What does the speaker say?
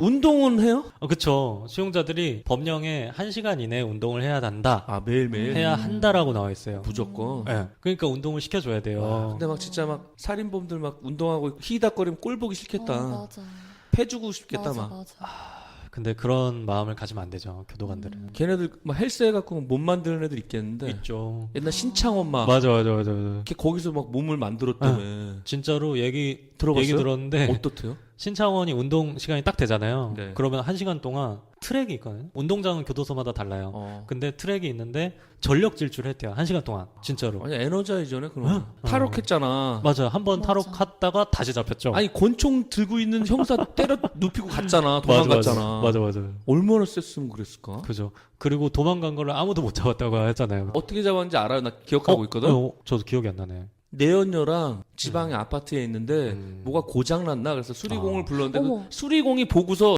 운동은 해요? 어, 그쵸. 수용자들이 법령에 1시간 이내에 운동을 해야 한다. 아 매일매일 해야 한다라고 나와 있어요. 무조건. 예. 그러니까 운동을 시켜줘야 돼요. 와, 근데 막 진짜 막 살인범들 막 운동하고 히히닥거리면 꼴 보기 싫겠다. 어, 맞아. 패주고 싶겠다 맞아, 막. 맞아. 근데 그런 마음을 가지면 안 되죠. 교도관들은. 음. 걔네들 막 헬스 해갖고 못 만드는 애들 있겠는데 있죠. 옛날 신창원 막 맞아, 맞아, 맞아, 맞아. 이렇게 거기서 막 몸을 만들었다며 진짜로 얘기 들어봤어요? 얘기 들었는데 어떻대요? 신창원이 운동 시간이 딱 되잖아요. 네. 그러면 한 시간 동안 트랙이 있거든요. 운동장은 교도소마다 달라요. 어. 근데 트랙이 있는데 전력 질주를 했대요. 한 시간 동안 진짜로. 아니 에너자이저네 그럼 어. 탈옥했잖아. 맞아요. 한번 맞아. 탈옥했다가 다시 잡혔죠. 아니 권총 들고 있는 형사 때려 눕히고 갔잖아. 맞아, 도망갔잖아. 맞아, 맞아, 맞아. 얼마나 셌으면 그랬을까? 그죠. 그리고 도망간 거를 아무도 못 잡았다고 했잖아요. 어떻게 잡았는지 알아요? 나 기억하고 어, 있거든. 어, 저도 기억이 안 나네. 내연녀랑 지방의 아파트에 있는데 음. 뭐가 고장 났나 그래서 수리공을 아. 불렀는데 그 어머. 수리공이 보고서